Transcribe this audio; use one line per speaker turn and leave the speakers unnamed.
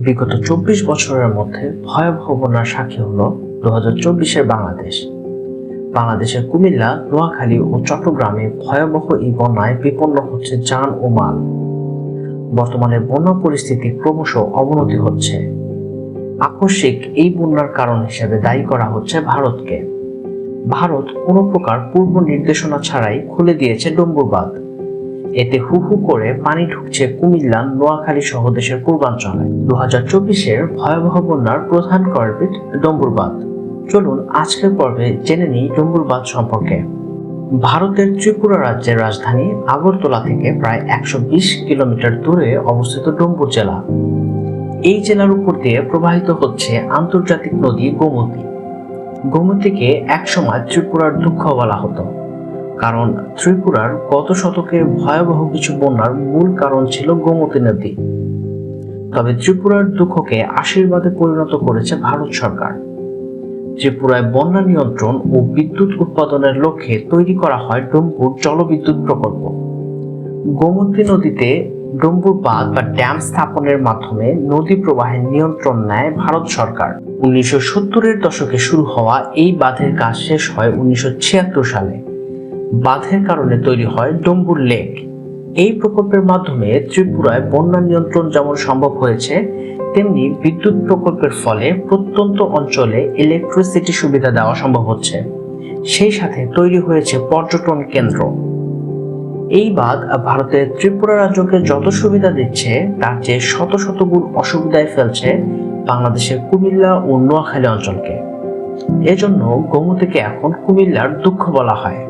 বিগত চব্বিশ বছরের মধ্যে ভয়াবহ বন্যার সাক্ষী হল দু হাজার চব্বিশের বাংলাদেশ। বাংলাদেশের কুমিল্লা, নোয়াখালী ও চট্টগ্রামে ভয়াবহ এই বন্যায় বিপন্ন হচ্ছে যান ও মাল। বর্তমানে বন্যা পরিস্থিতি ক্রমশ অবনতি হচ্ছে। আকস্মিক এই বন্যার কারণ হিসেবে দায়ী করা হচ্ছে ভারতকে। ভারত কোনো প্রকার পূর্ব নির্দেশনা ছাড়াই খুলে দিয়েছে ডম্বুর বাঁধ এতে হু হু করে পানি ঢুকছে কুমিল্লা, নোয়াখালী সহ দেশের পূর্বাঞ্চলে। দু হাজার চব্বিশের ভয়াবহ বন্যার প্রধান কালপ্রিট ডম্বুর বাঁধ চলুন আজকের পর্বে জেনে নিই ডম্বুর বাঁধ সম্পর্কে। ভারতের ত্রিপুরা রাজ্যের রাজধানী আগরতলা থেকে প্রায় একশো বিশ কিলোমিটার দূরে অবস্থিত ডম্বুর জেলা। এই জেলার উপর দিয়ে প্রবাহিত হচ্ছে আন্তর্জাতিক নদী গোমতী। গোমতীকে একসময় ত্রিপুরার দুঃখ বলা হতো। কারণ ত্রিপুরার গত শতকের ভয়াবহ কিছু বন্যার মূল কারণ ছিল গোমতী নদী। তবে ত্রিপুরার দুঃখকে আশীর্বাদে পরিণত করেছে ভারত সরকার। ত্রিপুরায় বন্যা নিয়ন্ত্রণ ও বিদ্যুৎ উৎপাদনের লক্ষ্যে তৈরি করা হয় ডম্বুর জলবিদ্যুৎ প্রকল্প। গোমতী নদীতে ডম্বুর বাঁধ বা ড্যাম স্থাপনের মাধ্যমে নদী প্রবাহের নিয়ন্ত্রণ নেয় ভারত সরকার। উনিশশো সত্তরের দশকে শুরু হওয়া এই বাঁধের কাজ শেষ হয় উনিশশো ছিয়াত্তর সালে। বাঁধের কারণে তৈরি হয় ডম্বুর লেক। এই প্রকল্পের মাধ্যমে ত্রিপুরায় বন্যা নিয়ন্ত্রণ যেমন সম্ভব হয়েছে, তেমনি বিদ্যুৎ প্রকল্পের ফলে প্রত্যন্ত অঞ্চলে ইলেকট্রিসিটি সুবিধা দেওয়া সম্ভব হচ্ছে। সেই সাথে তৈরি হয়েছে পর্যটন কেন্দ্র। এই বাঁধ ভারতের ত্রিপুরা রাজ্যকে যত সুবিধা দিচ্ছে, তার চেয়ে শত শত গুণ অসুবিধায় ফেলছে বাংলাদেশের কুমিল্লা ও নোয়াখালী অঞ্চলকে। এজন্য গোমতীকে এখন কুমিল্লার দুঃখ বলা হয়।